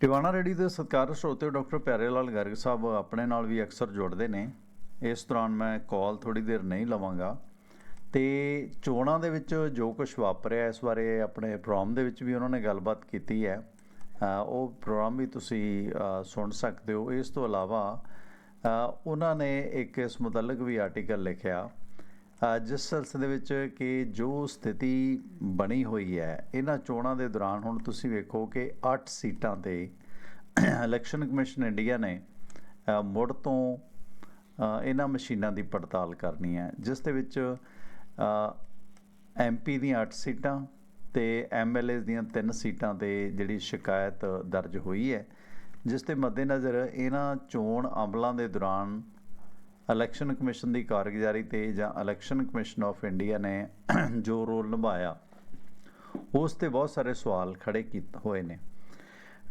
Tiwana ready ਦੇ ਸਤਿਕਾਰ ਸਰੋਤੇ ਡਾਕਟਰ ਪਿਆਰੇ ਲਾਲ ਗਰਗ ਸਾਹਿਬ ਆਪਣੇ ਨਾਲ ਵੀ ਅਕਸਰ ਜੁੜਦੇ ਨੇ। ਇਸ ਦੌਰਾਨ ਮੈਂ ਕਾਲ ਥੋੜੀ ਦੇਰ ਨਹੀਂ ਲਵਾਂਗਾ। ਤੇ ਚੋਣਾਂ ਦੇ ਵਿੱਚ ਜੋ ਕੁਝ ਵਾਪਰਿਆ, ਇਸ ਬਾਰੇ ਆਪਣੇ ਪ੍ਰੋਗਰਾਮ ਦੇ ਵਿੱਚ ਵੀ ਉਹਨਾਂ ਨੇ ਗੱਲਬਾਤ ਕੀਤੀ ਹੈ। ਉਹ ਪ੍ਰੋਗਰਾਮ ਵੀ ਤੁਸੀਂ ਸੁਣ ਸਕਦੇ ਹੋ। ਇਸ ਤੋਂ ਇਲਾਵਾ ਉਹਨਾਂ ਨੇ ਇੱਕ ਇਸ ਮੁਤਲਕ ਵੀ ਆਰਟੀਕਲ ਲਿਖਿਆ। ਜਿਸ ਸਿਲਸਿਲੇ ਵਿੱਚ ਕਿ ਜੋ ਸਥਿਤੀ ਬਣੀ ਹੋਈ ਹੈ, ਇਹਨਾਂ ਚੋਣਾਂ ਦੇ ਦੌਰਾਨ ਹੁਣ ਤੁਸੀਂ ਵੇਖੋ ਕਿ 8 ਸੀਟਾਂ ਤੇ ਇਲੈਕਸ਼ਨ ਕਮਿਸ਼ਨ ਇੰਡੀਆ ਨੇ ਮੁੜ ਤੋਂ ਇਹਨਾਂ ਮਸ਼ੀਨਾਂ ਦੀ ਪੜਤਾਲ ਕਰਨੀ ਹੈ। ਜਿਸ ਦੇ ਵਿੱਚ ਐਮਪੀ ਦੀਆਂ 8 ਸੀਟਾਂ ਤੇ ਐਮਐਲਏ ਦੀਆਂ 3 ਸੀਟਾਂ ਤੇ ਜਿਹੜੀ ਸ਼ਿਕਾਇਤ ਦਰਜ ਹੋਈ ਹੈ। ਜਿਸ ਦੇ ਮੱਦੇਨਜ਼ਰ ਇਹਨਾਂ ਚੋਣ ਅਮਲਾਂ ਦੇ ਦੌਰਾਨ ਇਲੈਕਸ਼ਨ ਕਮਿਸ਼ਨ ਦੀ ਕਾਰਗੁਜ਼ਾਰੀ ਤੇ ਜਾਂ ਇਲੈਕਸ਼ਨ ਕਮਿਸ਼ਨ ਆਫ ਇੰਡੀਆ ਨੇ ਜੋ ਰੋਲ ਨਿਭਾਇਆ, ਉਸ ਤੇ ਬਹੁਤ ਸਾਰੇ ਸਵਾਲ ਖੜੇ ਕੀਤੇ, ਹੋਏ ਨੇ।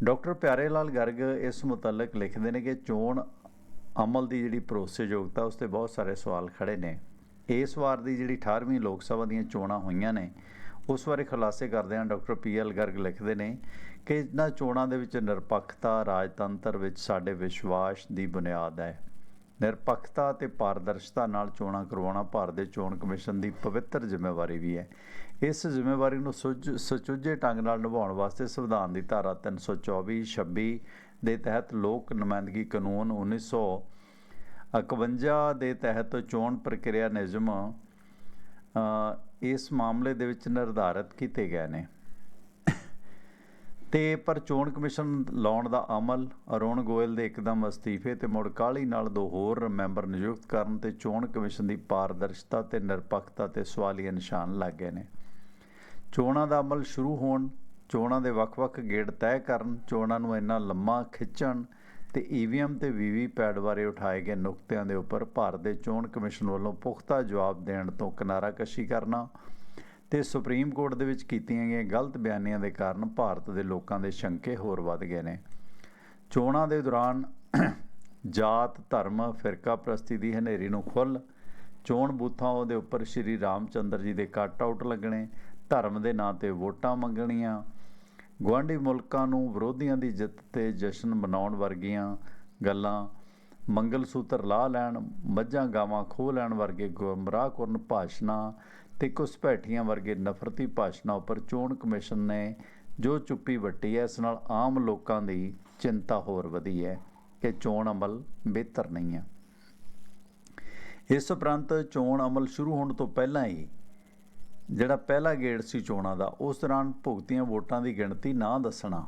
ਡਾਕਟਰ ਪਿਆਰੇ ਲਾਲ ਗਰਗ ਇਸ ਮੁਤਲਕ ਲਿਖਦੇ ਨੇ ਕਿ ਚੋਣ ਅਮਲ ਦੀ ਜਿਹੜੀ ਭਰੋਸੇਯੋਗਤਾ, ਉਸ ਤੇ ਬਹੁਤ ਸਾਰੇ ਸਵਾਲ ਖੜੇ ਨੇ। ਇਸ ਵਾਰ ਦੀ ਜਿਹੜੀ 18ਵੀਂ ਲੋਕ ਸਭਾ ਦੀਆਂ ਚੋਣਾਂ ਹੋਈਆਂ ਨੇ, ਉਸ ਬਾਰੇ ਖੁਲਾਸੇ ਕਰਦਿਆਂ ਡਾਕਟਰ ਪੀਐਲ ਗਰਗ ਲਿਖਦੇ ਨੇ ਕਿ ਇਹਨਾਂ ਚੋਣਾਂ ਦੇ ਵਿੱਚ ਨਿਰਪੱਖਤਾ, ਰਾਜਤੰਤਰ ਵਿੱਚ ਸਾਡੇ ਵਿਸ਼ਵਾਸ ਦੀ ਬੁਨਿਆਦ ਹੈ। ਨਿਰਪੱਖਤਾ ਅਤੇ ਪਾਰਦਰਸ਼ਤਾ ਨਾਲ ਚੋਣਾਂ ਕਰਵਾਉਣਾ ਭਾਰਤ ਦੇ ਚੋਣ ਕਮਿਸ਼ਨ ਦੀ ਪਵਿੱਤਰ ਜ਼ਿੰਮੇਵਾਰੀ ਵੀ ਹੈ। ਇਸ ਜ਼ਿੰਮੇਵਾਰੀ ਨੂੰ ਸੁੱਝ- ਸੁਚੱਜੇ ਢੰਗ ਨਾਲ ਨਿਭਾਉਣ ਵਾਸਤੇ ਸੰਵਿਧਾਨ ਦੀ ਧਾਰਾ 324 26 ਦੇ ਤਹਿਤ ਲੋਕ ਨੁਮਾਇੰਦਗੀ ਕਾਨੂੰਨ 1951 ਦੇ ਤਹਿਤ ਚੋਣ ਪ੍ਰਕਿਰਿਆ ਨਿਯਮ ਇਸ ਮਾਮਲੇ ਦੇ ਵਿੱਚ ਨਿਰਧਾਰਿਤ ਕੀਤੇ ਗਏ ਨੇ। ਤੇ ਪਰ ਚੋਣ ਕਮਿਸ਼ਨ ਲਾਉਣ ਦਾ ਅਮਲ, ਅਰੁਣ ਗੋਇਲ ਦੇ ਇੱਕਦਮ ਅਸਤੀਫੇ ਤੇ ਮੁੜ ਕਾਹਲੀ ਨਾਲ ਦੋ ਹੋਰ ਮੈਂਬਰ ਨਿਯੁਕਤ ਕਰਨ ਤੇ ਚੋਣ ਕਮਿਸ਼ਨ ਦੀ ਪਾਰਦਰਸ਼ਤਾ ਤੇ ਨਿਰਪੱਖਤਾ ਤੇ ਸਵਾਲੀਆ ਨਿਸ਼ਾਨ ਲੱਗ ਗਏ ਨੇ। ਚੋਣਾਂ ਦਾ ਅਮਲ ਸ਼ੁਰੂ ਹੋਣ, ਚੋਣਾਂ ਦੇ ਵੱਖ-ਵੱਖ ਗੇੜ ਤੈਅ ਕਰਨ, ਚੋਣਾਂ ਨੂੰ ਇੰਨਾ ਲੰਮਾ ਖਿੱਚਣ ਤੇ ਈਵੀਐਮ ਤੇ ਵੀਵੀਪੈਟ ਬਾਰੇ ਉਠਾਏ ਗਏ ਨੁਕਤਿਆਂ ਦੇ ਉੱਪਰ ਭਾਰਤ ਦੇ ਚੋਣ ਕਮਿਸ਼ਨ ਵੱਲੋਂ ਪੁਖਤਾ ਜਵਾਬ ਦੇਣ ਤੋਂ ਕਿਨਾਰਾਕਸ਼ੀ ਕਰਨਾ ਤੇ ਸੁਪਰੀਮ ਕੋਰਟ ਦੇ ਵਿੱਚ ਕੀਤੀਆਂ ਗਈਆਂ ਗਲਤ ਬਿਆਨੀਆਂ ਦੇ ਕਾਰਨ ਭਾਰਤ ਦੇ ਲੋਕਾਂ ਦੇ ਸ਼ੰਕੇ ਹੋਰ ਵੱਧ ਗਏ ਨੇ। ਚੋਣਾਂ ਦੇ ਦੌਰਾਨ ਜਾਤ, ਧਰਮ, ਫਿਰਕਾ ਪ੍ਰਸਤੀ ਦੀ ਹਨੇਰੀ ਨੂੰ ਖੁੱਲ ਚੋਣ ਬੂਥਾਂ ਉਹਦੇ ਉੱਪਰ ਸ਼੍ਰੀ ਰਾਮਚੰਦਰ ਜੀ ਦੇ ਕੱਟ ਆਊਟ ਲੱਗਣੇ, ਧਰਮ ਦੇ ਨਾਂ ਤੇ ਵੋਟਾਂ ਮੰਗਣੀਆਂ, ਗੁਆਂਢੀ ਮੁਲਕਾਂ ਨੂੰ ਵਿਰੋਧੀਆਂ ਦੀ ਜਿੱਤ ਤੇ ਜਸ਼ਨ ਮਨਾਉਣ ਵਰਗੀਆਂ ਗੱਲਾਂ ਮੰਗਲ ਸੂਤਰ ਲਾ ਲੈਣ, ਮੱਝਾਂ ਗਾਵਾਂ ਖੋਹ ਲੈਣ ਵਰਗੇ ਗੁੰਮਰਾਹ ਗੁੰਮਰਾਹਕੁਰਨ ਭਾਸ਼ਣਾਂ ਤੇ ਘੁਸਪੈਠੀਆਂ ਵਰਗੇ ਨਫ਼ਰਤੀ ਭਾਸ਼ਣਾਂ ਉੱਪਰ ਚੋਣ ਕਮਿਸ਼ਨ ਨੇ ਜੋ ਚੁੱਪੀ ਵੱਟੀ ਹੈ, ਇਸ ਨਾਲ ਆਮ ਲੋਕਾਂ ਦੀ ਚਿੰਤਾ ਹੋਰ ਵਧੀ ਹੈ ਕਿ ਚੋਣ ਅਮਲ ਬਿਹਤਰ ਨਹੀਂ ਹੈ। ਇਸ ਉਪਰੰਤ ਚੋਣ ਅਮਲ ਸ਼ੁਰੂ ਹੋਣ ਤੋਂ ਪਹਿਲਾਂ ਹੀ ਜਿਹੜਾ ਪਹਿਲਾ ਗੇੜ ਸੀ ਚੋਣਾਂ ਦਾ, ਉਸ ਦੌਰਾਨ ਭੁਗਤੀਆਂ ਵੋਟਾਂ ਦੀ ਗਿਣਤੀ ਨਾ ਦੱਸਣਾ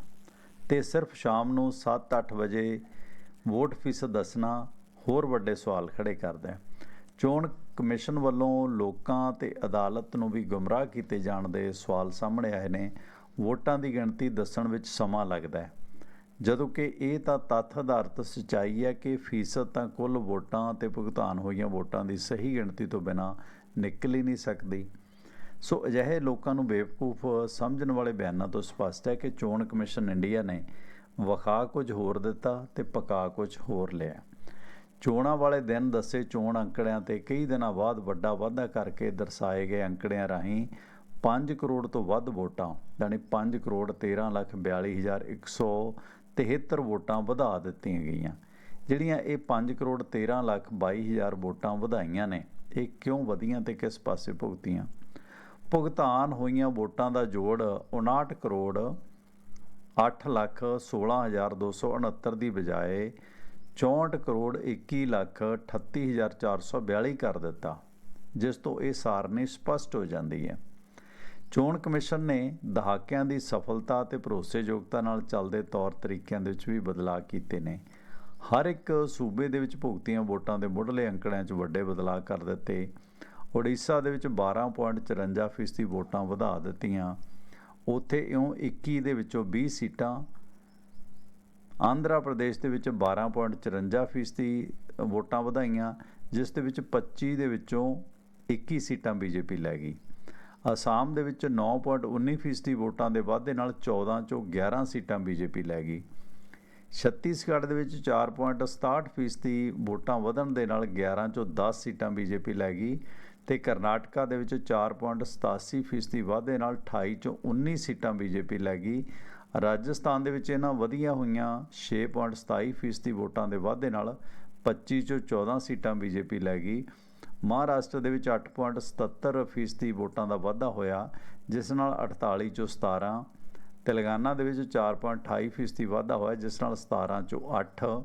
ਤੇ ਸਿਰਫ ਸ਼ਾਮ ਨੂੰ 7-8 ਵਜੇ ਵੋਟ ਫੀਸਦ ਦੱਸਣਾ ਹੋਰ ਵੱਡੇ ਸਵਾਲ ਖੜੇ ਕਰਦਾ ਹੈ। ਚੋਣ ਕਮਿਸ਼ਨ ਵੱਲੋਂ ਲੋਕਾਂ ਤੇ ਅਦਾਲਤ ਨੂੰ ਵੀ ਗੁੰਮਰਾਹ ਕੀਤੇ ਜਾਣ ਦੇ ਸਵਾਲ ਸਾਹਮਣੇ ਆਏ ਨੇ। ਵੋਟਾਂ ਦੀ ਗਿਣਤੀ ਦੱਸਣ ਵਿੱਚ ਸਮਾਂ ਲੱਗਦਾ ਹੈ। ਜਦੋਂ ਕਿ ਇਹ ਤਾਂ ਤੱਥ ਆਧਾਰਿਤ ਸਚਾਈ ਹੈ ਕਿ ਫੀਸਦ ਤਾਂ ਕੁੱਲ ਵੋਟਾਂ ਤੇ ਭੁਗਤਾਨ ਹੋਈਆਂ ਵੋਟਾਂ ਦੀ ਸਹੀ ਗਿਣਤੀ ਤੋਂ ਬਿਨਾ ਨਿਕਲ ਹੀ ਨਹੀਂ ਸਕਦੀ। ਸੋ ਅਜਿਹੇ ਲੋਕਾਂ ਨੂੰ ਬੇਵਕੂਫ ਸਮਝਣ ਵਾਲੇ ਬਿਆਨਾਂ ਤੋਂ ਸਪਸ਼ਟ ਹੈ ਕਿ ਚੋਣ ਕਮਿਸ਼ਨ ਇੰਡੀਆ ਨੇ ਵਿਖਾ ਕੁਝ ਹੋਰ ਦਿੱਤਾ ਤੇ ਪਕਾ ਕੁਝ ਹੋਰ ਲਿਆ। ਚੋਣਾਂ ਵਾਲੇ ਦਿਨ ਦੱਸੇ ਚੋਣ ਅੰਕੜਿਆਂ ਤੇ ਕਈ ਦਿਨਾਂ ਬਾਅਦ ਵੱਡਾ ਵਾਧਾ ਕਰਕੇ ਦਰਸਾਏ ਗਏ ਅੰਕੜਿਆਂ ਰਾਹੀਂ 5 ਕਰੋੜ ਤੋਂ ਵੱਧ ਵੋਟਾਂ, ਯਾਨੀ 5 ਕਰੋੜ 13 ਲੱਖ 42173 ਵੋਟਾਂ ਵਧਾ ਦਿੱਤੀਆਂ ਗਈਆਂ। ਜਿਹੜੀਆਂ ਇਹ 5 ਕਰੋੜ 13 ਲੱਖ 22000 ਵੋਟਾਂ ਵਧਾਈਆਂ ਨੇ, ਇਹ ਕਿਉਂ ਵਧੀਆਂ ਤੇ ਕਿਸ ਪਾਸੇ ਭੁਗਤੀਆਂ? ਭੁਗਤਾਨ ਹੋਈਆਂ ਵੋਟਾਂ ਦਾ ਜੋੜ 59 ਕਰੋੜ 8 ਲੱਖ 16269 ਦੀ ਬਜਾਏ 64 ਕਰੋੜ 21 ਲੱਖ 38442 ਕਰ ਦਿੱਤਾ, ਜਿਸ ਤੋਂ ਇਹ ਸਾਰਨੀ ਸਪਸ਼ਟ ਹੋ ਜਾਂਦੀ ਹੈ। ਚੋਣ ਕਮਿਸ਼ਨ ਨੇ ਦਹਾਕਿਆਂ ਦੀ ਸਫਲਤਾ ਅਤੇ ਭਰੋਸੇਯੋਗਤਾ ਨਾਲ ਚੱਲਦੇ ਤੌਰ ਤਰੀਕਿਆਂ ਦੇ ਵਿੱਚ ਵੀ ਬਦਲਾਅ ਕੀਤੇ ਨੇ। ਹਰ ਇੱਕ ਸੂਬੇ ਦੇ ਵਿੱਚ ਭੁਗਤੀਆਂ ਵੋਟਾਂ ਦੇ ਮੁੱਢਲੇ ਅੰਕੜਿਆਂ 'ਚ ਵੱਡੇ ਬਦਲਾਅ ਕਰ ਦਿੱਤੇ। ਉੜੀਸਾ ਦੇ ਵਿੱਚ 12.54% ਫੀਸਦੀ ਵੋਟਾਂ ਵਧਾ ਦਿੱਤੀਆਂ। ਉੱਥੇ ਇਉਂ 21 ਦੇ ਵਿੱਚੋਂ 20 ਸੀਟਾਂ ਆਂਧਰਾ ਪ੍ਰਦੇਸ਼ ਦੇ ਵਿੱਚ 12.54% ਫੀਸਦੀ ਵੋਟਾਂ ਵਧਾਈਆਂ, ਜਿਸ ਦੇ ਵਿੱਚ 25 ਦੇ ਵਿੱਚੋਂ 21 ਸੀਟਾਂ ਬੀਜੇਪੀ ਲੈ ਗਈ। ਅਸਾਮ ਦੇ ਵਿੱਚ 9.19 ਫੀਸਦੀ ਵੋਟਾਂ ਦੇ ਵਾਧੇ ਨਾਲ 14 ਚੋਂ 11 ਸੀਟਾਂ ਬੀਜੇਪੀ ਲੈ ਗਈ। ਛੱਤੀਸਗੜ੍ਹ ਦੇ ਵਿੱਚ 4.67 ਫੀਸਦੀ ਵੋਟਾਂ ਵਧਣ ਦੇ ਨਾਲ 11 ਚੋਂ 10 ਸੀਟਾਂ ਬੀਜੇਪੀ ਲੈ ਗਈ ਤੇ ਕਰਨਾਟਕਾ ਦੇ ਵਿੱਚ 4.87 ਫੀਸਦੀ ਵਾਧੇ ਨਾਲ 28 ਚੋਂ 19 ਸੀਟਾਂ ਬੀਜੇਪੀ ਲੈ ਗਈ। ਰਾਜਸਥਾਨ ਦੇ ਵਿੱਚ ਇਹਨਾਂ ਵਧੀਆਂ ਹੋਈਆਂ 6.27% ਫੀਸਦੀ ਵੋਟਾਂ ਦੇ ਵਾਧੇ ਨਾਲ 25 ਚੋਂ 14 ਸੀਟਾਂ ਬੀਜੇਪੀ ਲੈ ਗਈ। ਮਹਾਰਾਸ਼ਟਰ ਦੇ ਵਿੱਚ 8.77% ਫੀਸਦੀ ਵੋਟਾਂ ਦਾ ਵਾਧਾ ਹੋਇਆ, ਜਿਸ ਨਾਲ 48 ਚੋਂ 17 ਤੇਲੰਗਾਨਾ ਦੇ ਵਿੱਚ 4.28% ਫੀਸਦੀ ਵਾਧਾ ਹੋਇਆ, ਜਿਸ ਨਾਲ 17 ਚੋਂ 8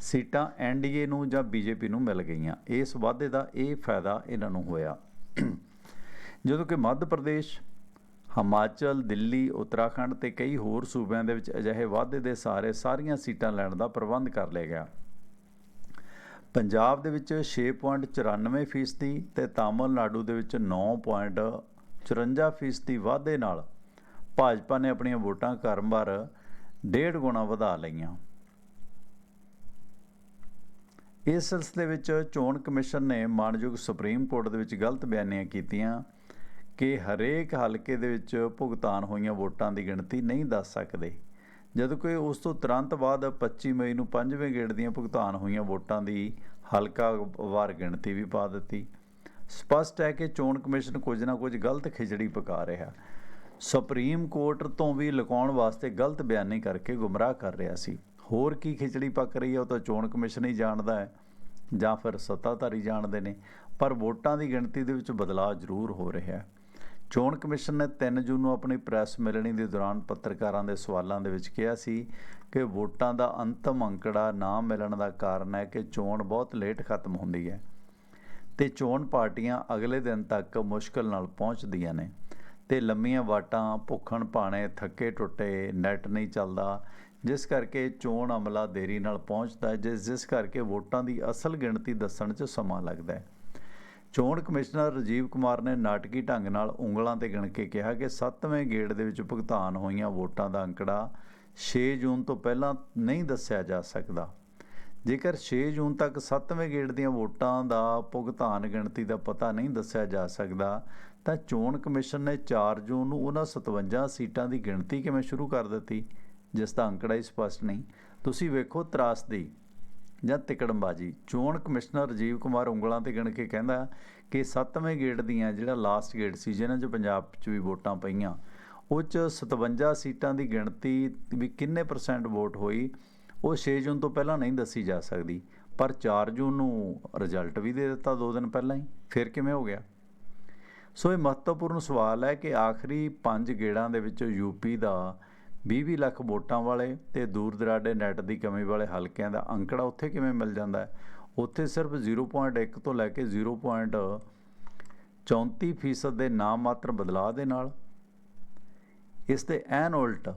ਸੀਟਾਂ ਐਨਡੀਏ ਨੂੰ ਜਾਂ ਬੀਜੇਪੀ ਨੂੰ ਮਿਲ ਗਈਆਂ। ਇਸ ਵਾਧੇ ਦਾ ਇਹ ਫਾਇਦਾ ਇਹਨਾਂ ਨੂੰ ਹੋਇਆ। ਜਦੋਂ ਕਿ ਮੱਧ ਪ੍ਰਦੇਸ਼ ਹਿਮਾਚਲ, ਦਿੱਲੀ, ਉੱਤਰਾਖੰਡ ਤੇ ਕਈ ਹੋਰ ਸੂਬਿਆਂ ਦੇ ਵਿੱਚ ਅਜਿਹੇ ਵਾਧੇ ਦੇ ਸਾਰੇ ਸਾਰੀਆਂ ਸੀਟਾਂ ਲੈਣ ਦਾ ਪ੍ਰਬੰਧ ਕਰ ਲਿਆ ਗਿਆ। ਪੰਜਾਬ ਦੇ ਵਿੱਚ 6.94 ਫੀਸਦੀ ਤੇ ਤਾਮਿਲਨਾਡੂ ਦੇ ਵਿੱਚ 9.54 ਫੀਸਦੀ ਵਾਧੇ ਨਾਲ ਭਾਜਪਾ ਨੇ ਆਪਣੀਆਂ ਵੋਟਾਂ ਕਰਮਵਾਰ ਡੇਢ ਗੁਣਾ ਵਧਾ ਲਈਆਂ। ਇਸ ਸਿਲਸਿਲੇ ਵਿੱਚ ਚੋਣ ਕਮਿਸ਼ਨ ਨੇ ਮਾਨਯੋਗ ਸੁਪਰੀਮ ਕੋਰਟ ਦੇ ਵਿੱਚ ਗਲਤ ਬਿਆਨੀਆਂ ਕੀਤੀਆਂ। ਕਿ ਹਰੇਕ ਹਲਕੇ ਦੇ ਵਿੱਚ ਭੁਗਤਾਨ ਹੋਈਆਂ ਵੋਟਾਂ ਦੀ ਗਿਣਤੀ ਨਹੀਂ ਦੱਸ ਸਕਦੇ। ਜਦੋਂ ਕਿ ਉਸ ਤੋਂ ਤੁਰੰਤ ਬਾਅਦ 25 ਮਈ ਨੂੰ ਪੰਜਵੇਂ ਗੇੜ ਦੀਆਂ ਭੁਗਤਾਨ ਹੋਈਆਂ ਵੋਟਾਂ ਦੀ ਹਲਕਾ ਵਾਰ ਗਿਣਤੀ ਵੀ ਪਾ ਦਿੱਤੀ। ਸਪਸ਼ਟ ਹੈ ਕਿ ਚੋਣ ਕਮਿਸ਼ਨ ਕੁਝ ਨਾ ਕੁਝ ਗਲਤ ਖਿਚੜੀ ਪਕਾ ਰਿਹਾ। ਸੁਪਰੀਮ ਕੋਰਟ ਤੋਂ ਵੀ ਲੁਕਾਉਣ ਵਾਸਤੇ ਗਲਤ ਬਿਆਨੀ ਕਰਕੇ ਗੁੰਮਰਾਹ ਕਰ ਰਿਹਾ ਸੀ। ਹੋਰ ਕੀ ਖਿਚੜੀ ਪੱਕ ਰਹੀ ਹੈ, ਉਹ ਤਾਂ ਚੋਣ ਕਮਿਸ਼ਨ ਹੀ ਜਾਣਦਾ ਹੈ, ਜਾਂ ਫਿਰ ਸੱਤਾਧਾਰੀ ਜਾਣਦੇ ਨੇ, ਪਰ ਵੋਟਾਂ ਦੀ ਗਿਣਤੀ ਦੇ ਵਿੱਚ ਬਦਲਾਅ ਜ਼ਰੂਰ ਹੋ ਰਿਹਾ ਹੈ। ਚੋਣ ਕਮਿਸ਼ਨ ਨੇ 3 ਜੂਨ ਨੂੰ ਆਪਣੀ ਪ੍ਰੈਸ ਮਿਲਣੀ ਦੇ ਦੌਰਾਨ ਪੱਤਰਕਾਰਾਂ ਦੇ ਸਵਾਲਾਂ ਦੇ ਵਿੱਚ ਕਿਹਾ ਸੀ ਕਿ ਵੋਟਾਂ ਦਾ ਅੰਤਮ ਅੰਕੜਾ ਨਾ ਮਿਲਣ ਦਾ ਕਾਰਨ ਹੈ ਕਿ ਚੋਣ ਬਹੁਤ ਲੇਟ ਖਤਮ ਹੁੰਦੀ ਹੈ ਤੇ ਚੋਣ ਪਾਰਟੀਆਂ ਅਗਲੇ ਦਿਨ ਤੱਕ ਮੁਸ਼ਕਲ ਨਾਲ ਪਹੁੰਚਦੀਆਂ ਨੇ ਤੇ ਲੰਮੀਆਂ ਵਾਟਾਂ, ਭੁੱਖਣ ਪਾਣੇ ਥੱਕੇ ਟੁੱਟੇ, ਨੈਟ ਨਹੀਂ ਚੱਲਦਾ, ਜਿਸ ਕਰਕੇ ਚੋਣ ਅਮਲਾ ਦੇਰੀ ਨਾਲ ਪਹੁੰਚਦਾ ਜਿਸ ਜਿਸ ਕਰਕੇ ਵੋਟਾਂ ਦੀ ਅਸਲ ਗਿਣਤੀ ਦੱਸਣ 'ਚ ਸਮਾਂ ਲੱਗਦਾ ਹੈ। ਚੋਣ ਕਮਿਸ਼ਨਰ ਰਾਜੀਵ ਕੁਮਾਰ ਨੇ ਨਾਟਕੀ ਢੰਗ ਨਾਲ ਉਂਗਲਾਂ ਤੇ ਗਿਣ ਕੇ ਕਿਹਾ ਕਿ 7ਵੇਂ ਗੇੜ ਦੇ ਵਿੱਚ ਭੁਗਤਾਨ ਹੋਈਆਂ ਵੋਟਾਂ ਦਾ ਅੰਕੜਾ 6 ਜੂਨ ਤੋਂ ਪਹਿਲਾਂ ਨਹੀਂ ਦੱਸਿਆ ਜਾ ਸਕਦਾ। ਜੇਕਰ 6 ਜੂਨ ਤੱਕ 7ਵੇਂ ਗੇੜ ਦੀਆਂ ਵੋਟਾਂ ਦਾ ਭੁਗਤਾਨ ਗਿਣਤੀ ਦਾ ਪਤਾ ਨਹੀਂ ਦੱਸਿਆ ਜਾ ਸਕਦਾ, ਤਾਂ ਚੋਣ ਕਮਿਸ਼ਨ ਨੇ 4 ਜੂਨ ਨੂੰ ਉਹਨਾਂ 57 ਸੀਟਾਂ ਦੀ ਗਿਣਤੀ ਕਿਵੇਂ ਸ਼ੁਰੂ ਕਰ ਦਿੱਤੀ? ਜਿਸ ਦਾ ਅੰਕੜਾ ਹੀ ਸਪਸ਼ਟ ਨਹੀਂ। ਤੁਸੀਂ ਵੇਖੋ ਤਰਾਸਦੀ ਜਾਂ ਤਿਕੜਮਬਾਜੀ? ਚੋਣ ਕਮਿਸ਼ਨਰ ਰਾਜੀਵ ਕੁਮਾਰ ਉਂਗਲਾਂ ਤੇ ਗਿਣ ਕੇ ਕਹਿੰਦਾ ਕਿ 7ਵੇਂ ਗੇੜ ਦੀਆਂ ਜਿਹੜਾ ਲਾਸਟ ਗੇੜ ਸੀ, ਜਿਹਨਾਂ 'ਚ ਪੰਜਾਬ 'ਚ ਵੀ ਵੋਟਾਂ ਪਈਆਂ, ਉਹ 'ਚ 57 ਸੀਟਾਂ ਦੀ ਗਿਣਤੀ ਵੀ ਕਿੰਨੇ ਪਰਸੈਂਟ ਵੋਟ ਹੋਈ, ਉਹ 6 ਜੂਨ ਤੋਂ ਪਹਿਲਾਂ ਨਹੀਂ ਦੱਸੀ ਜਾ ਸਕਦੀ, ਪਰ 4 ਜੂਨ ਨੂੰ ਰਿਜ਼ਲਟ ਵੀ ਦੇ ਦਿੱਤਾ 2 ਦਿਨ ਪਹਿਲਾਂ ਹੀ, ਫਿਰ ਕਿਵੇਂ ਹੋ ਗਿਆ? ਸੋ ਇਹ ਮਹੱਤਵਪੂਰਨ ਸਵਾਲ ਹੈ ਕਿ ਆਖਰੀ 5 ਗੇੜਾਂ ਦੇ ਵਿੱਚ ਯੂਪੀ ਦਾ 20-20 ਲੱਖ ਵੋਟਾਂ ਵਾਲੇ ਤੇ ਦੂਰ ਦਰਾਡੇ ਨੈਟ ਦੀ ਕਮੀ ਵਾਲੇ ਹਲਕਿਆਂ ਦਾ ਅੰਕੜਾ ਉੱਥੇ ਕਿਵੇਂ ਮਿਲ ਜਾਂਦਾ ਹੈ? ਉੱਥੇ ਸਿਰਫ 0.1 ਤੋਂ ਲੈ ਕੇ 0.34% ਫੀਸਦ ਦੇ ਨਾਮ ਮਾਤਰ ਬਦਲਾਅ ਦੇ ਨਾਲ ਇਸ ਦੇ ਐਨ ਉਲਟ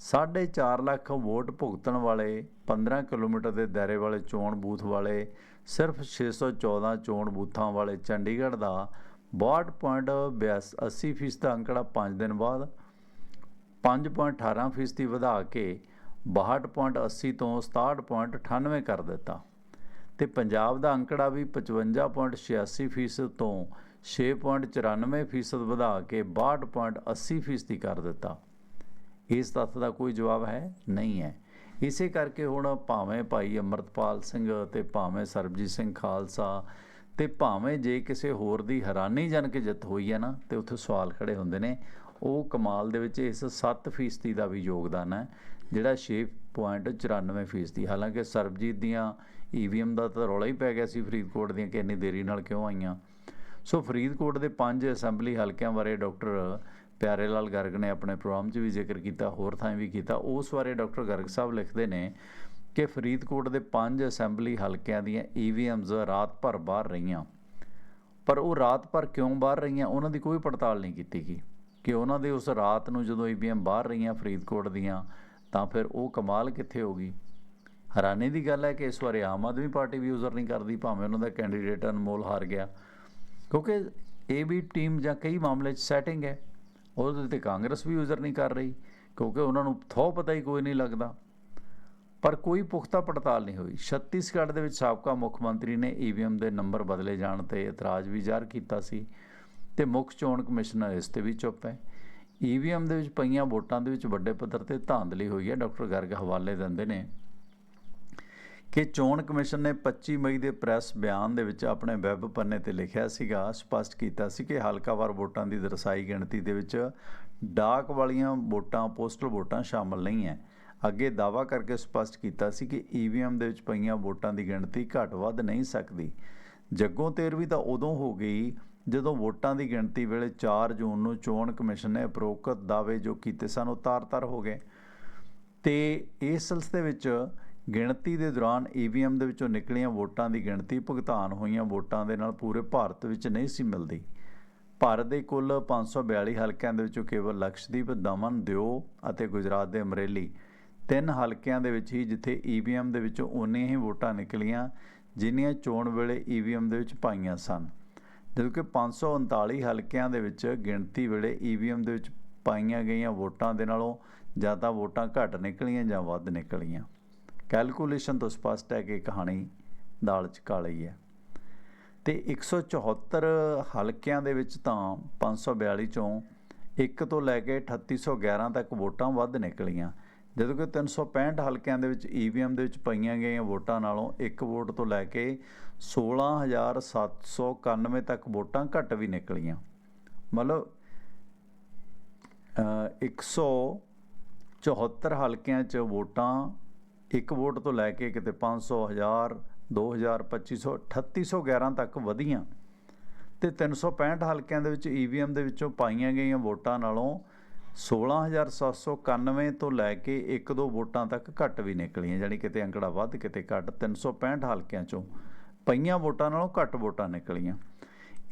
4.5 ਲੱਖ ਵੋਟ ਭੁਗਤਣ ਵਾਲੇ 15 ਕਿਲੋਮੀਟਰ ਦੇ ਦਾਇਰੇ ਵਾਲੇ ਚੋਣ ਬੂਥ ਵਾਲੇ, ਸਿਰਫ 614 ਚੋਣ ਬੂਥਾਂ ਵਾਲੇ ਚੰਡੀਗੜ੍ਹ ਦਾ 62.80 ਫੀਸਦ ਅੰਕੜਾ 5 ਦਿਨ ਬਾਅਦ 5.18 ਫੀਸਦੀ ਵਧਾ ਕੇ 62.80 ਤੋਂ 67.98 ਕਰ ਦਿੱਤਾ ਤੇ ਪੰਜਾਬ ਦਾ ਅੰਕੜਾ ਵੀ 55.86 ਫੀਸਦ ਤੋਂ 6.94 ਫੀਸਦ ਵਧਾ ਕੇ 62.80 ਫੀਸਦੀ ਕਰ ਦਿੱਤਾ। ਇਸ ਤੱਥ ਦਾ ਕੋਈ ਜਵਾਬ ਹੈ? ਨਹੀਂ ਹੈ। ਇਸੇ ਕਰਕੇ ਹੁਣ ਭਾਵੇਂ ਭਾਈ ਅਮਰਤਪਾਲ ਸਿੰਘ ਤੇ ਭਾਵੇਂ ਸਰਬਜੀਤ ਸਿੰਘ ਖਾਲਸਾ ਤੇ ਭਾਵੇਂ ਜੇ ਕਿਸੇ ਹੋਰ ਦੀ ਹੈਰਾਨੀਜਨਕ ਜਿੱਤ ਹੋਈ ਹੈ ਨਾ, ਤੇ ਉੱਥੇ ਸਵਾਲ ਖੜੇ ਹੁੰਦੇ ਨੇ। ਉਹ ਕਮਾਲ ਦੇ ਵਿੱਚ ਇਸ 7% ਦਾ ਵੀ ਯੋਗਦਾਨ ਹੈ, ਜਿਹੜਾ 6.94% ਫੀਸਦੀ। ਹਾਲਾਂਕਿ ਸਰਬਜੀਤ ਦੀਆਂ ਈਵੀਐਮ ਦਾ ਤਾਂ ਰੌਲਾ ਹੀ ਪੈ ਗਿਆ ਸੀ ਫਰੀਦਕੋਟ ਦੀਆਂ ਕਿ ਇੰਨੀ ਦੇਰੀ ਨਾਲ ਕਿਉਂ ਆਈਆਂ। ਸੋ ਫਰੀਦਕੋਟ ਦੇ ਪੰਜ ਅਸੈਂਬਲੀ ਹਲਕਿਆਂ ਬਾਰੇ ਡਾਕਟਰ ਪਿਆਰੇ ਲਾਲ ਗਰਗ ਨੇ ਆਪਣੇ ਪ੍ਰੋਗਰਾਮ 'ਚ ਵੀ ਜ਼ਿਕਰ ਕੀਤਾ, ਹੋਰ ਥਾਂ ਵੀ ਕੀਤਾ। ਉਸ ਬਾਰੇ ਡਾਕਟਰ ਗਰਗ ਸਾਹਿਬ ਲਿਖਦੇ ਨੇ ਕਿ ਫਰੀਦਕੋਟ ਦੇ ਪੰਜ ਅਸੈਂਬਲੀ ਹਲਕਿਆਂ ਦੀਆਂ ਈਵੀਐਮਸ ਰਾਤ ਭਰ ਬਾਹਰ ਰਹੀਆਂ। ਪਰ ਉਹ ਰਾਤ ਭਰ ਕਿਉਂ ਬਾਹਰ ਰਹੀਆਂ, ਉਹਨਾਂ ਦੀ ਕੋਈ ਪੜਤਾਲ ਨਹੀਂ ਕੀਤੀ ਗਈ। ਕਿ ਉਹਨਾਂ ਦੇ ਉਸ ਰਾਤ ਨੂੰ ਜਦੋਂ ਈਵੀਐਮ ਬਾਹਰ ਰਹੀਆਂ ਫਰੀਦਕੋਟ ਦੀਆਂ, ਤਾਂ ਫਿਰ ਉਹ ਕਮਾਲ ਕਿੱਥੇ ਹੋ ਗਈ? ਹੈਰਾਨੀ ਦੀ ਗੱਲ ਹੈ ਕਿ ਇਸ ਵਾਰ ਆਮ ਆਦਮੀ ਪਾਰਟੀ ਵੀ ਯੂਜ਼ਰ ਨਹੀਂ ਕਰਦੀ, ਭਾਵੇਂ ਉਹਨਾਂ ਦਾ ਕੈਂਡੀਡੇਟ ਅਨਮੋਲ ਹਾਰ ਗਿਆ। ਕਿਉਂਕਿ ਇਹ ਵੀ ਟੀਮ ਜਾਂ ਕਈ ਮਾਮਲੇ 'ਚ ਸੈਟਿੰਗ ਹੈ। ਉਹਦੇ ਤੇ ਕਾਂਗਰਸ ਵੀ ਯੂਜ਼ਰ ਨਹੀਂ ਕਰ ਰਹੀ, ਕਿਉਂਕਿ ਉਹਨਾਂ ਨੂੰ ਥੋ ਪਤਾ ਹੀ ਕੋਈ ਨਹੀਂ ਲੱਗਦਾ। ਪਰ ਕੋਈ ਪੁਖਤਾ ਪੜਤਾਲ ਨਹੀਂ ਹੋਈ। ਛੱਤੀਸਗੜ੍ਹ ਦੇ ਵਿੱਚ ਸਾਬਕਾ ਮੁੱਖ ਮੰਤਰੀ ਨੇ ਈਵੀਐਮ ਦੇ ਨੰਬਰ ਬਦਲੇ ਜਾਣ ਤੇ ਇਤਰਾਜ਼ ਵੀ ਜ਼ਾਹਰ ਕੀਤਾ ਸੀ। ਤੇ ਮੁੱਖ ਚੋਣ ਕਮਿਸ਼ਨਰ ਇਸ ਤੇ ਵੀ ਚੁੱਪ ਹੈ। ਈਵੀਐਮ ਦੇ ਵਿੱਚ ਪਈਆਂ ਵੋਟਾਂ ਦੇ ਵਿੱਚ ਵੱਡੇ ਪੱਧਰ ਤੇ ਧਾਂਦਲੀ ਹੋਈ ਹੈ। ਡਾਕਟਰ ਗਰਗ ਹਵਾਲੇ ਦਿੰਦੇ ਨੇ ਕਿ ਚੋਣ ਕਮਿਸ਼ਨ ਨੇ 25 ਮਈ ਦੇ ਪ੍ਰੈਸ ਬਿਆਨ ਦੇ ਵਿੱਚ ਆਪਣੇ ਵੈਬ ਪੰਨੇ ਤੇ ਲਿਖਿਆ ਸੀਗਾ, ਸਪਸ਼ਟ ਕੀਤਾ ਸੀ ਕਿ ਹਲਕਾਵਾਰ ਵੋਟਾਂ ਦੀ ਦਰਸਾਈ ਗਿਣਤੀ ਦੇ ਵਿੱਚ ਡਾਕ ਵਾਲੀਆਂ ਵੋਟਾਂ, ਪੋਸਟਲ ਵੋਟਾਂ ਸ਼ਾਮਲ ਨਹੀਂ ਹੈ। ਅੱਗੇ ਦਾਵਾ ਕਰਕੇ ਸਪਸ਼ਟ ਕੀਤਾ ਸੀ ਕਿ ਈਵੀਐਮ ਦੇ ਵਿੱਚ ਪਈਆਂ ਵੋਟਾਂ ਦੀ ਗਿਣਤੀ ਘੱਟ ਵੱਧ ਨਹੀਂ ਸਕਦੀ। ਜੱਗੋਂ ਤੇਰ ਵੀ ਤਾਂ ਉਦੋਂ ਹੋ ਗਈ ਜਦੋਂ ਵੋਟਾਂ ਦੀ ਗਿਣਤੀ ਵੇਲੇ 4 ਜੂਨ ਨੂੰ ਚੋਣ ਕਮਿਸ਼ਨ ਨੇ ਉਪਰੋਕਤ ਦਾਅਵੇ ਜੋ ਕੀਤੇ ਸਨ, ਉਹ ਤਾਰ-ਤਾਰ ਹੋ ਗਏ। ਤੇ ਇਸ ਸਿਲਸਿਲੇ ਵਿੱਚ ਗਿਣਤੀ ਦੇ ਦੌਰਾਨ ਈਵੀਐਮ ਦੇ ਵਿੱਚੋਂ ਨਿਕਲੀਆਂ ਵੋਟਾਂ ਦੀ ਗਿਣਤੀ, ਭੁਗਤਾਨ ਹੋਈਆਂ ਵੋਟਾਂ ਦੇ ਨਾਲ ਪੂਰੇ ਭਾਰਤ ਵਿੱਚ ਨਹੀਂ ਸੀ ਮਿਲਦੀ। ਭਾਰਤ ਦੇ ਕੁੱਲ 542 ਹਲਕਿਆਂ ਦੇ ਵਿੱਚੋਂ ਕੇਵਲ ਲਕਸ਼ਦੀਪ, ਦਮਨ, ਦਿਓ ਅਤੇ ਗੁਜਰਾਤ ਦੇ ਅਮਰੇਲੀ। ਤਿੰਨ ਹਲਕਿਆਂ ਦੇ ਵਿੱਚ ਹੀ ਜਿੱਥੇ ਈਵੀਐਮ ਦੇ ਵਿੱਚੋਂ ਉਨੀਆਂ ਹੀ ਵੋਟਾਂ ਨਿਕਲੀਆਂ, ਜਿੰਨੀਆਂ ਚੋਣ ਵੇਲੇ ਈਵੀਐਮ ਦੇ ਵਿੱਚ ਪਾਈਆਂ ਸਨ। ਜਦੋਂ ਜਦਕਿ 539 ਹਲਕਿਆਂ ਦੇ ਵਿੱਚ ਗਿਣਤੀ ਵੇਲੇ ਈਵੀਐਮ ਦੇ ਵਿੱਚ ਪਾਈਆਂ ਗਈਆਂ ਵੋਟਾਂ ਦੇ ਨਾਲੋਂ ਜਾਂ ਤਾਂ ਵੋਟਾਂ ਘੱਟ ਨਿਕਲੀਆਂ ਜਾਂ ਵੱਧ ਨਿਕਲੀਆਂ। ਕੈਲਕੂਲੇਸ਼ਨ ਤੋਂ ਸਪਸ਼ਟ ਹੈ ਕਿ ਕਹਾਣੀ ਦਾਲ ਚ ਕਾਲੀ ਹੈ। ਤੇ 174 ਹਲਕਿਆਂ ਦੇ ਵਿੱਚ ਤਾਂ 542 ਚੋਂ ਇੱਕ ਤੋਂ ਲੈ ਕੇ 3811 ਤੱਕ ਵੋਟਾਂ ਵੱਧ ਨਿਕਲੀਆਂ, ਜਦੋਂ ਕਿ 365 ਹਲਕਿਆਂ ਦੇ ਵਿੱਚ ਈਵੀਐਮ ਦੇ ਵਿੱਚ ਪਈਆਂ ਗਈਆਂ ਵੋਟਾਂ ਨਾਲੋਂ ਇੱਕ ਵੋਟ ਤੋਂ ਲੈ ਕੇ 16791 ਤੱਕ ਵੋਟਾਂ ਘੱਟ ਵੀ ਨਿਕਲੀਆਂ। ਮਤਲਬ ਅ 174 ਹਲਕਿਆਂ 'ਚ ਵੋਟਾਂ, ਇੱਕ ਵੋਟ ਤੋਂ ਲੈ ਕੇ ਕਿਤੇ 500 1000 2000 2500 3811 ਤੱਕ ਵਧੀਆਂ। ਤੇ 365 ਹਲਕਿਆਂ ਦੇ ਵਿੱਚ ਈਵੀਐਮ ਦੇ ਵਿੱਚੋਂ ਪਾਈਆਂ ਗਈਆਂ ਵੋਟਾਂ ਨਾਲੋਂ 16791 ਤੋਂ ਲੈ ਕੇ 1-2 ਵੋਟਾਂ ਤੱਕ ਘੱਟ ਵੀ ਨਿਕਲੀਆਂ ਯਾਨੀ ਕਿਤੇ ਅੰਕੜਾ ਵੱਧ, ਕਿਤੇ ਘੱਟ। 365 ਹਲਕਿਆਂ ਚੋਂ ਪਈਆਂ ਵੋਟਾਂ ਨਾਲੋਂ ਘੱਟ ਵੋਟਾਂ ਨਿਕਲੀਆਂ।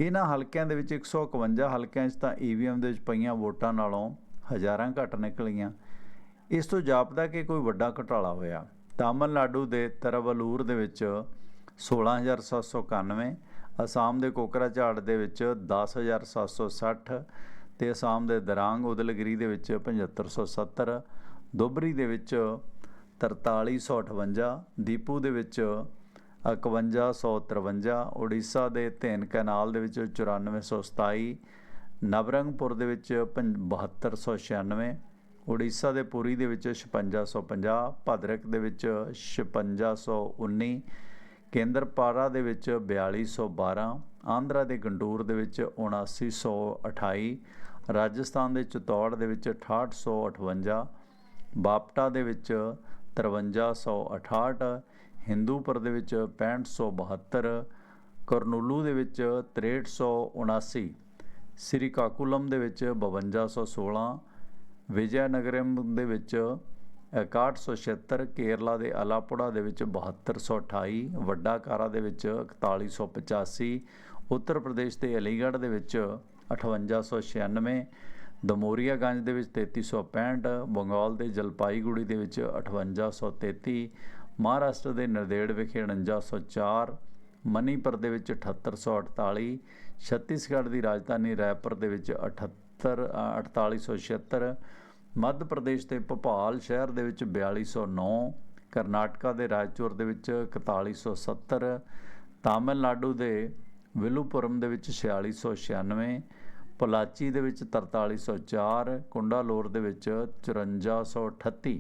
ਇਹਨਾਂ ਹਲਕਿਆਂ ਦੇ ਵਿੱਚ 151 ਹਲਕਿਆਂ 'ਚ ਤਾਂ ਈਵੀਐਮ ਦੇ ਵਿੱਚ ਪਈਆਂ ਵੋਟਾਂ ਨਾਲੋਂ ਹਜ਼ਾਰਾਂ ਘੱਟ ਨਿਕਲੀਆਂ। ਇਸ ਤੋਂ ਜਾਪਦਾ ਕਿ ਕੋਈ ਵੱਡਾ ਘਟਾਲਾ ਹੋਇਆ। ਤਾਮਿਲਨਾਡੂ ਦੇ ਤਰਵਲੂਰ ਦੇ ਵਿੱਚ 16791 ਅਸਾਮ ਦੇ ਕੋਕਰਾਝਾੜ ਦੇ ਵਿੱਚ 10760 ਤੇ ਅਸਾਮ ਦੇ ਦਰਾਂਗ ਉਦਲਗਿਰੀ ਦੇ ਵਿੱਚ 7570 ਦੁਬਰੀ ਦੇ ਵਿੱਚ 4358 ਦੀਪੂ ਦੇ ਵਿੱਚ 5153 ਉੜੀਸਾ ਦੇ ਧੇਨ ਕੈਨਾਲ ਦੇ ਵਿੱਚ 9427 ਨਵਰੰਗਪੁਰ ਦੇ ਵਿੱਚ 7296 ਉੜੀਸਾ ਦੇ ਪੁਰੀ ਦੇ ਵਿੱਚ 5650 ਭਦਰਕ ਦੇ ਵਿੱਚ 5619 ਕੇਂਦਰਪਾਰਾ ਦੇ ਵਿੱਚ 4212 ਆਂਧਰਾ ਦੇ ਗੰਡੂਰ ਦੇ ਵਿੱਚ 7928 ਰਾਜਸਥਾਨ ਦੇ ਚਿਤੌੜ ਦੇ ਵਿੱਚ 6858 ਬਾਪਟਾ ਦੇ ਵਿੱਚ 5368 ਹਿੰਦੂਪੁਰ ਦੇ ਵਿੱਚ 6572 ਕਰਨੂਲੂ ਦੇ ਵਿੱਚ 6379 ਸ੍ਰੀ ਕਾਕੂਲਮ ਦੇ ਵਿੱਚ 5216 ਵਿਜੈਨਗਰਮ ਦੇ ਵਿੱਚ 6176 ਕੇਰਲਾ ਦੇ ਅਲਾਪੁੜਾ ਦੇ ਵਿੱਚ 7228 ਵੱਡਾ ਕਾਰਾ ਦੇ ਵਿੱਚ 4185 ਉੱਤਰ ਪ੍ਰਦੇਸ਼ ਦੇ ਅਲੀਗੜ੍ਹ ਦੇ ਵਿੱਚ 5896 ਦਮੋਰੀਆਗੰਜ ਦੇ ਵਿੱਚ 3365 ਬੰਗਾਲ ਦੇ ਜਲਪਾਈਗੁੜੀ ਦੇ ਵਿੱਚ 5833 ਮਹਾਰਾਸ਼ਟਰ ਦੇ ਨਰਦੇੜ ਵਿਖੇ 4904 ਮਨੀਪੁਰ ਦੇ ਵਿੱਚ 7848 ਛੱਤੀਸਗੜ੍ਹ ਦੀ ਰਾਜਧਾਨੀ ਰਾਏਪੁਰ ਦੇ ਵਿੱਚ 78 4876 ਮੱਧ ਪ੍ਰਦੇਸ਼ ਦੇ ਭੋਪਾਲ ਸ਼ਹਿਰ ਦੇ ਵਿੱਚ 4209 ਕਰਨਾਟਕਾ ਦੇ ਰਾਏਚੂਰ ਦੇ ਵਿੱਚ 4170 ਤਾਮਿਲਨਾਡੂ ਦੇ ਵਿਲੂਪੁਰਮ ਦੇ ਵਿੱਚ 4696 ਪੋਲਾਚੀ ਦੇ ਵਿੱਚ 4304 ਕੁੰਡਾਲੋਰ ਦੇ ਵਿੱਚ 5438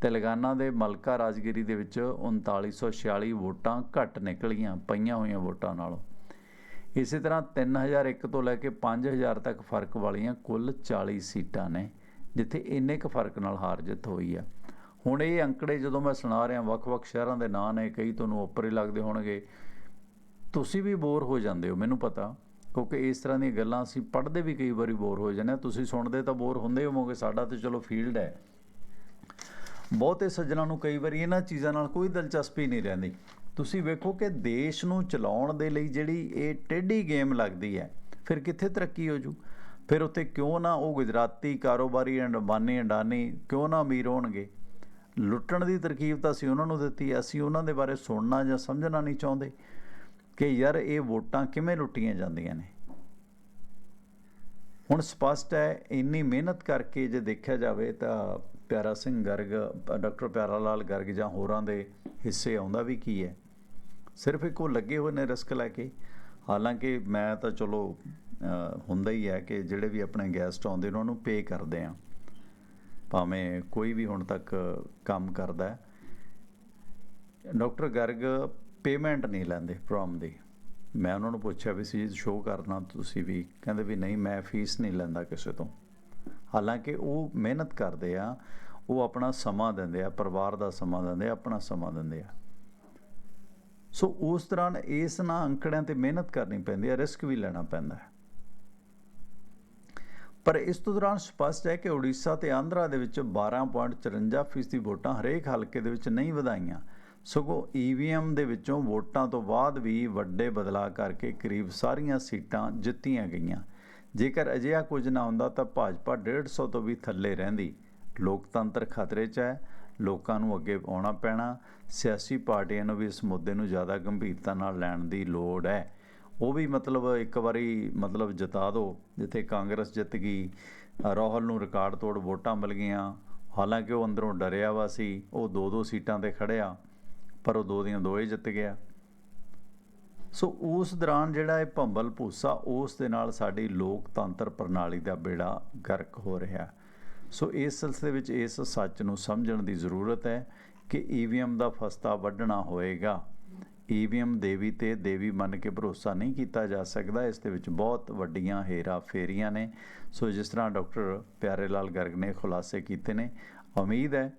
ਤੇਲੰਗਾਨਾ ਦੇ ਮਲਕਾ ਰਾਜਗਿਰੀ ਦੇ ਵਿੱਚ 3946 ਵੋਟਾਂ ਘੱਟ ਨਿਕਲੀਆਂ, ਪਈਆਂ ਹੋਈਆਂ ਵੋਟਾਂ ਨਾਲੋਂ। ਇਸੇ ਤਰ੍ਹਾਂ 3001 ਤੋਂ ਲੈ ਕੇ 5000 ਤੱਕ ਫ਼ਰਕ ਵਾਲੀਆਂ ਕੁੱਲ 40 ਸੀਟਾਂ ਨੇ, ਜਿੱਥੇ ਇੰਨੇ ਕੁ ਫ਼ਰਕ ਨਾਲ ਹਾਰ ਜਿੱਤ ਹੋਈ ਆ। ਹੁਣ ਇਹ ਅੰਕੜੇ ਜਦੋਂ ਮੈਂ ਸੁਣਾ ਰਿਹਾ, ਵੱਖ-ਵੱਖ ਸ਼ਹਿਰਾਂ ਦੇ ਨਾਂ ਨੇ, ਕਈ ਤੁਹਾਨੂੰ ਉੱਪਰ ਹੀ ਲੱਗਦੇ ਹੋਣਗੇ। ਤੁਸੀਂ ਵੀ ਬੋਰ ਹੋ ਜਾਂਦੇ ਹੋ, ਮੈਨੂੰ ਪਤਾ, ਕਿਉਂਕਿ ਇਸ ਤਰ੍ਹਾਂ ਦੀਆਂ ਗੱਲਾਂ ਅਸੀਂ ਪੜ੍ਹਦੇ ਵੀ ਕਈ ਵਾਰੀ ਬੋਰ ਹੋ ਜਾਂਦੇ ਆ ਤੁਸੀਂ ਸੁਣਦੇ ਤਾਂ ਬੋਰ ਹੁੰਦੇ ਹੋਵੋਗੇ, ਸਾਡਾ ਤੇ ਚਲੋ ਫੀਲਡ ਹੈ। ਬਹੁਤੇ ਸੱਜਣਾਂ ਨੂੰ ਕਈ ਵਾਰੀ ਇਹਨਾਂ ਚੀਜ਼ਾਂ ਨਾਲ ਕੋਈ ਦਿਲਚਸਪੀ ਨਹੀਂ ਰਹਿੰਦੀ। ਤੁਸੀਂ ਵੇਖੋ ਕਿ ਦੇਸ਼ ਨੂੰ ਚਲਾਉਣ ਦੇ ਲਈ ਜਿਹੜੀ ਇਹ ਟੇਢੀ ਗੇਮ ਲੱਗਦੀ ਹੈ, ਫਿਰ ਕਿੱਥੇ ਤਰੱਕੀ ਹੋ ਜੂ? ਫਿਰ ਉੱਥੇ ਕਿਉਂ ਨਾ ਉਹ ਗੁਜਰਾਤੀ ਕਾਰੋਬਾਰੀ ਅੰਡਮਾਨੀ ਅੰਡਾਨੀ ਕਿਉਂ ਨਾ ਅਮੀਰ ਹੋਣਗੇ? ਲੁੱਟਣ ਦੀ ਤਰਕੀਬ ਤਾਂ ਅਸੀਂ ਉਹਨਾਂ ਨੂੰ ਦਿੱਤੀ ਅਸੀਂ ਉਹਨਾਂ ਦੇ ਬਾਰੇ ਸੁਣਨਾ ਜਾਂ ਸਮਝਣਾ ਨਹੀਂ ਚਾਹੁੰਦੇ ਕਿ ਯਾਰ ਇਹ ਵੋਟਾਂ ਕਿਵੇਂ ਲੁੱਟੀਆਂ ਜਾਂਦੀਆਂ ਨੇ? ਹੁਣ ਸਪਸ਼ਟ ਹੈ, ਇੰਨੀ ਮਿਹਨਤ ਕਰਕੇ ਜੇ ਦੇਖਿਆ ਜਾਵੇ ਤਾਂ ਪਿਆਰਾ ਸਿੰਘ ਗਰਗ, ਡਾਕਟਰ ਪਿਆਰਾ ਲਾਲ ਗਰਗ ਜਾਂ ਹੋਰਾਂ ਦੇ ਹਿੱਸੇ ਆਉਂਦਾ ਵੀ ਕੀ ਹੈ? ਸਿਰਫ ਇੱਕ ਉਹ ਲੱਗੇ ਹੋਏ ਨੇ ਰਿਸਕ ਲੈ ਕੇ। ਹਾਲਾਂਕਿ ਮੈਂ ਤਾਂ ਚਲੋ ਹੁੰਦਾ ਹੀ ਹੈ ਕਿ ਜਿਹੜੇ ਵੀ ਆਪਣੇ ਗੈਸਟ ਆਉਂਦੇ ਨੇ ਨੂੰ ਪੇ ਕਰਦੇ ਆ ਭਾਵੇਂ ਕੋਈ ਵੀ ਹੁਣ ਤੱਕ ਕੰਮ ਕਰਦਾ ਡਾਕਟਰ ਗਰਗ ਪੇਮੈਂਟ ਨਹੀਂ ਲੈਂਦੇ ਪ੍ਰੋਮ ਦੀ। ਮੈਂ ਉਹਨਾਂ ਨੂੰ ਪੁੱਛਿਆ ਵੀ, ਸੀ ਸ਼ੋਅ ਕਰਨਾ ਤੁਸੀਂ ਵੀ? ਕਹਿੰਦੇ ਵੀ, ਨਹੀਂ, ਮੈਂ ਫੀਸ ਨਹੀਂ ਲੈਂਦਾ ਕਿਸੇ ਤੋਂ। ਹਾਲਾਂਕਿ ਉਹ ਮਿਹਨਤ ਕਰਦੇ ਆ, ਉਹ ਆਪਣਾ ਸਮਾਂ ਦਿੰਦੇ ਆ, ਪਰਿਵਾਰ ਦਾ ਸਮਾਂ ਦਿੰਦੇ ਆ, ਆਪਣਾ ਸਮਾਂ ਦਿੰਦੇ ਆ। ਸੋ ਉਸ ਦੌਰਾਨ ਇਸ ਨਾ ਅੰਕੜਿਆਂ ਤੇ ਮਿਹਨਤ ਕਰਨੀ ਪੈਂਦੀ ਹੈ ਰਿਸਕ ਵੀ ਲੈਣਾ ਪੈਂਦਾ ਹੈ। ਪਰ ਇਸ ਤੋਂ ਦੌਰਾਨ ਸਪਸ਼ਟ ਹੈ ਕਿ ਉੜੀਸਾ ਤੇ ਆਂਧਰਾ ਦੇ ਵਿੱਚ 12.54% ਫੀਸਦੀ ਵੋਟਾਂ ਹਰੇਕ ਹਲਕੇ ਦੇ ਵਿੱਚ ਨਹੀਂ ਵਧਾਈਆਂ। ਸਗੋਂ ਈਵੀਐਮ ਦੇ ਵਿੱਚੋਂ ਵੋਟਾਂ ਤੋਂ ਬਾਅਦ ਵੀ ਵੱਡੇ ਬਦਲਾਅ ਕਰਕੇ ਕਰੀਬ ਸਾਰੀਆਂ ਸੀਟਾਂ ਜਿੱਤੀਆਂ ਗਈਆਂ। ਜੇਕਰ ਅਜਿਹਾ ਕੁਝ ਨਾ ਹੁੰਦਾ ਤਾਂ ਭਾਜਪਾ 150 ਤੋਂ ਵੀ ਥੱਲੇ ਰਹਿੰਦੀ। ਲੋਕਤੰਤਰ ਖਤਰੇ 'ਚ ਹੈ। ਲੋਕਾਂ ਨੂੰ ਅੱਗੇ ਆਉਣਾ ਪੈਣਾ। ਸਿਆਸੀ ਪਾਰਟੀਆਂ ਨੂੰ ਵੀ ਇਸ ਮੁੱਦੇ ਨੂੰ ਜ਼ਿਆਦਾ ਗੰਭੀਰਤਾ ਨਾਲ ਲੈਣ ਦੀ ਲੋੜ ਹੈ। ਉਹ ਵੀ ਮਤਲਬ ਇੱਕ ਵਾਰੀ ਮਤਲਬ ਜਿਤਾ ਦਿਓ ਜਿੱਥੇ ਕਾਂਗਰਸ ਜਿੱਤ ਗਈ, ਰਾਹੁਲ ਨੂੰ ਰਿਕਾਰਡ ਤੋੜ ਵੋਟਾਂ ਮਿਲ ਗਈਆਂ। ਹਾਲਾਂਕਿ ਉਹ ਅੰਦਰੋਂ ਡਰਿਆ ਵਾ ਸੀ। ਉਹ ਦੋ ਦੋ ਸੀਟਾਂ ਤੇ ਖੜਿਆ ਪਰ ਉਹ ਦੋ ਦੀਆਂ ਦੋ ਜਿੱਤ ਗਿਆ। ਸੋ ਉਸ ਦੌਰਾਨ ਜਿਹੜਾ ਇਹ ਭੰਬਲ ਭੂਸਾ, ਉਸ ਦੇ ਨਾਲ ਸਾਡੀ ਲੋਕਤੰਤਰ ਪ੍ਰਣਾਲੀ ਦਾ ਬੇੜਾ ਗਰਕ ਹੋ ਰਿਹਾ। ਸੋ ਇਸ ਸਿਲਸਿਲੇ ਵਿੱਚ ਇਸ ਸੱਚ ਨੂੰ ਸਮਝਣ ਦੀ ਜ਼ਰੂਰਤ ਹੈ ਕਿ ਈਵੀਐਮ ਦਾ ਫਸਤਾ ਵੱਢਣਾ ਹੋਏਗਾ। ਈਵੀਐਮ ਦੇਵੀ ਤੇ ਦੇਵੀ ਮੰਨ ਕੇ ਭਰੋਸਾ ਨਹੀਂ ਕੀਤਾ ਜਾ ਸਕਦਾ। ਇਸ ਦੇ ਵਿੱਚ ਬਹੁਤ ਵੱਡੀਆਂ ਹੇਰਾ ਫੇਰੀਆਂ ਨੇ। ਸੋ ਜਿਸ ਤਰ੍ਹਾਂ ਡਾਕਟਰ ਪਿਆਰੇ ਲਾਲ ਗਰਗ ਨੇ ਖੁਲਾਸੇ ਕੀਤੇ ਨੇ, ਉਮੀਦ ਹੈ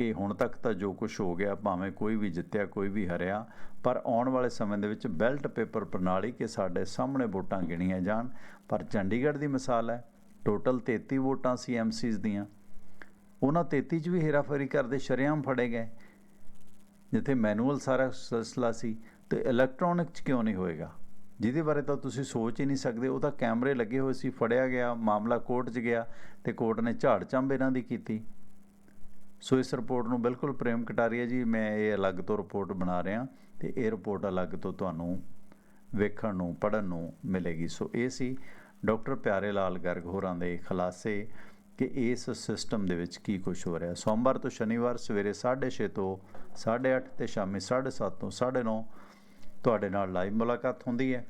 ਕਿ ਹੁਣ ਤੱਕ ਤਾਂ ਜੋ ਕੁਝ ਹੋ ਗਿਆ, ਭਾਵੇਂ ਕੋਈ ਵੀ ਜਿੱਤਿਆ, ਕੋਈ ਵੀ ਹਰਿਆ, ਪਰ ਆਉਣ ਵਾਲੇ ਸਮੇਂ ਦੇ ਵਿੱਚ ਬੈਲਟ ਪੇਪਰ ਪ੍ਰਣਾਲੀ ਕਿ ਸਾਡੇ ਸਾਹਮਣੇ ਵੋਟਾਂ ਗਿਣੀਆਂ ਜਾਣ। ਪਰ ਚੰਡੀਗੜ੍ਹ ਦੀ ਮਿਸਾਲ ਹੈ, ਟੋਟਲ 33 ਵੋਟਾਂ ਸੀ ਐਮਸੀਜ਼ ਦੀਆਂ। ਉਹਨਾਂ 33 ਚ ਵੀ ਹੇਰਾਫੇਰੀ ਕਰਦੇ ਸ਼ਰੇਆਮ ਫੜੇ ਗਏ। ਜਿੱਥੇ ਮੈਨੂਅਲ ਸਾਰਾ ਸਿਲਸਿਲਾ ਸੀ, ਤੇ ਇਲੈਕਟ੍ਰੋਨਿਕ ਚ ਕਿਉਂ ਨਹੀਂ ਹੋਏਗਾ? ਜਿਹਦੇ ਬਾਰੇ ਤਾਂ ਤੁਸੀਂ ਸੋਚ ਹੀ ਨਹੀਂ ਸਕਦੇ। ਉਹ ਤਾਂ ਕੈਮਰੇ ਲੱਗੇ ਹੋਏ ਸੀ, ਫੜਿਆ ਗਿਆ, ਮਾਮਲਾ ਕੋਰਟ 'ਚ ਗਿਆ, ਤੇ ਕੋਰਟ ਨੇ ਝਾੜ ਚੰਬ ਇਹਨਾਂ ਦੀ ਕੀਤੀ। ਸੋ ਇਸ ਰਿਪੋਰਟ ਨੂੰ ਬਿਲਕੁਲ ਪ੍ਰੇਮ ਕਟਾਰੀਆ ਜੀ, ਮੈਂ ਇਹ ਅਲੱਗ ਤੋਂ ਰਿਪੋਰਟ ਬਣਾ ਰਿਹਾ ਤੇ ਇਹ ਰਿਪੋਰਟ ਅਲੱਗ ਤੋਂ ਤੁਹਾਨੂੰ ਵੇਖਣ ਨੂੰ ਪੜਨ ਨੂੰ ਮਿਲੇਗੀ। ਸੋ ਇਹ ਸੀ ਡਾਕਟਰ ਪਿਆਰੇ ਲਾਲ ਗਰਗ ਹੋਰਾਂ ਦੇ ਖੁਲਾਸੇ ਕਿ ਇਸ ਸਿਸਟਮ ਦੇ ਵਿੱਚ ਕੀ ਕੁਝ ਹੋ ਰਿਹਾ। ਸੋਮਵਾਰ ਤੋਂ ਸ਼ਨੀਵਾਰ ਸਵੇਰੇ 6:30 ਤੋਂ 8:30 ਤੇ ਸ਼ਾਮੀ 7:30 ਤੋਂ 9:30 ਤੁਹਾਡੇ ਨਾਲ ਲਾਈਵ ਮੁਲਾਕਾਤ ਹੁੰਦੀ ਹੈ।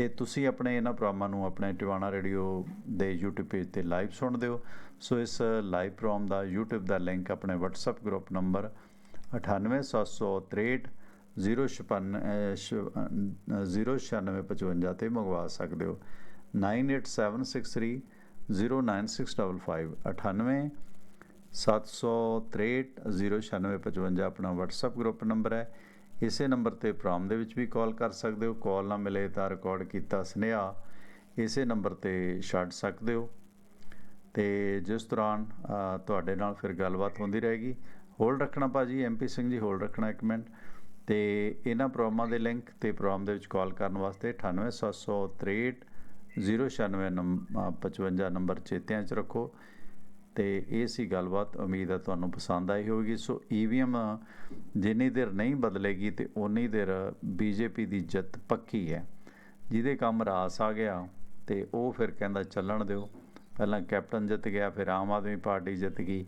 ਤੇ ਤੁਸੀਂ ਆਪਣੇ ਇਹਨਾਂ ਪ੍ਰੋਗਰਾਮਾਂ ਨੂੰ ਆਪਣੇ ਟਿਵਾਣਾ ਰੇਡੀਓ ਦੇ YouTube ਪੇਜ ਤੇ ਲਾਈਵ ਸੁਣਦੇ ਹੋ। ਸੋ ਇਸ ਲਾਈਵ ਪ੍ਰੋਗਰਾਮ ਦਾ YouTube ਦਾ ਲਿੰਕ ਆਪਣੇ WhatsApp ਗਰੁੱਪ ਨੰਬਰ 98763 09655 ਤੇ ਮੰਗਵਾ ਸਕਦੇ ਹੋ। 98763 09655 98 763 09655 ਆਪਣਾ WhatsApp ਗਰੁੱਪ ਨੰਬਰ ਹੈ। ਇਸੇ ਨੰਬਰ ਤੇ ਪ੍ਰੋਗਰਾਮ ਦੇ ਵਿੱਚ ਵੀ ਕਾਲ ਕਰ ਸਕਦੇ ਹੋ। ਕਾਲ ਨਾ ਮਿਲੇ ਤਾਂ ਰਿਕਾਰਡ ਕੀਤਾ ਸੁਨੇਹਾ। ਇਸੇ ਨੰਬਰ ਤੇ ਛੱਡ ਸਕਦੇ ਹੋ। ਤੇ ਜਿਸ ਦੌਰਾਨ ਤੁਹਾਡੇ ਨਾਲ ਫਿਰ ਗੱਲਬਾਤ ਹੁੰਦੀ ਰਹੇਗੀ। ਹੋਲਡ ਰੱਖਣਾ ਭਾਜੀ ਐਮਪੀ ਸਿੰਘ ਜੀ ਹੋਲਡ ਰੱਖਣਾ ਇੱਕ ਮਿੰਟ। ਤੇ ਇਹਨਾਂ ਪ੍ਰੋਗਰਾਮਾਂ ਦੇ ਲਿੰਕ ਤੇ ਪ੍ਰੋਗਰਾਮ ਦੇ ਵਿੱਚ ਕਾਲ ਕਰਨ ਵਾਸਤੇ 98763 096 ਨੰਬਰ 55 ਨੰਬਰ ਚੇਤਿਆਂ 'ਚ ਰੱਖੋ। ਤੇ ਇਹ ਸੀ ਗੱਲਬਾਤ ਉਮੀਦ ਹੈ ਤੁਹਾਨੂੰ ਪਸੰਦ ਆਈ ਹੋਵੇਗੀ। ਸੋ ਈਵੀਐਮ ਜਿੰਨੀ ਦੇਰ ਨਹੀਂ ਬਦਲੇਗੀ ਤੇ ਉਨੀ ਦੇਰ ਬੀਜੇਪੀ ਦੀ ਜਿੱਤ ਪੱਕੀ ਹੈ। ਜਿਹਦੇ ਕੰਮ ਰਾਸ ਆ ਗਿਆ ਤੇ ਉਹ ਫਿਰ ਕਹਿੰਦਾ ਚੱਲਣ ਦਿਓ। ਪਹਿਲਾਂ ਕੈਪਟਨ ਜਿੱਤ ਗਿਆ, ਫਿਰ ਆਮ ਆਦਮੀ ਪਾਰਟੀ ਜਿੱਤ ਗਈ।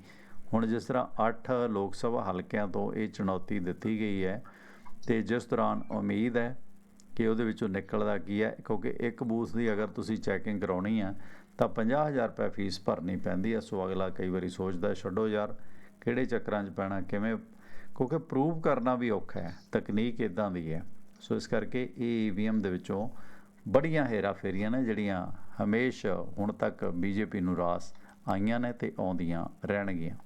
ਹੁਣ ਜਿਸ ਤਰ੍ਹਾਂ 8 ਲੋਕ ਸਭਾ ਹਲਕਿਆਂ ਤੋਂ ਇਹ ਚੁਣੌਤੀ ਦਿੱਤੀ ਗਈ ਹੈ ਤੇ ਜਿਸ ਦੌਰਾਨ ਉਮੀਦ ਹੈ ਕਿ ਉਹਦੇ ਵਿੱਚੋਂ ਨਿਕਲਦਾ ਕੀ ਹੈ, ਕਿਉਂਕਿ ਇੱਕ ਬੂਥ ਦੀ ਅਗਰ ਤੁਸੀਂ ਚੈਕਿੰਗ ਕਰਾਉਣੀ ਆ ਤਾਂ 50000 ਰੁਪਏ ਫੀਸ ਭਰਨੀ ਪੈਂਦੀ ਹੈ ਸੋ ਅਗਲਾ ਕਈ ਵਾਰੀ ਸੋਚਦਾ ਛੱਡੋ ਯਾਰ, ਕਿਹੜੇ ਚੱਕਰਾਂ 'ਚ ਪੈਣਾ, ਕਿਵੇਂ? ਕਿਉਂਕਿ ਪ੍ਰੂਵ ਕਰਨਾ ਵੀ ਔਖਾ ਹੈ ਤਕਨੀਕ ਇਦਾਂ ਦੀ ਹੈ ਸੋ ਇਸ ਕਰਕੇ ਇਹ ਈਵੀਐਮ ਦੇ ਵਿੱਚੋਂ ਬੜੀਆਂ ਹੇਰਾ ਫੇਰੀਆਂ ਨੇ, ਜਿਹੜੀਆਂ ਹਮੇਸ਼ਾ ਹੁਣ ਤੱਕ ਬੀਜੇਪੀ ਨੂੰ ਰਾਸ ਆਈਆਂ ਨੇ ਤੇ ਆਉਂਦੀਆਂ ਰਹਿਣਗੀਆਂ।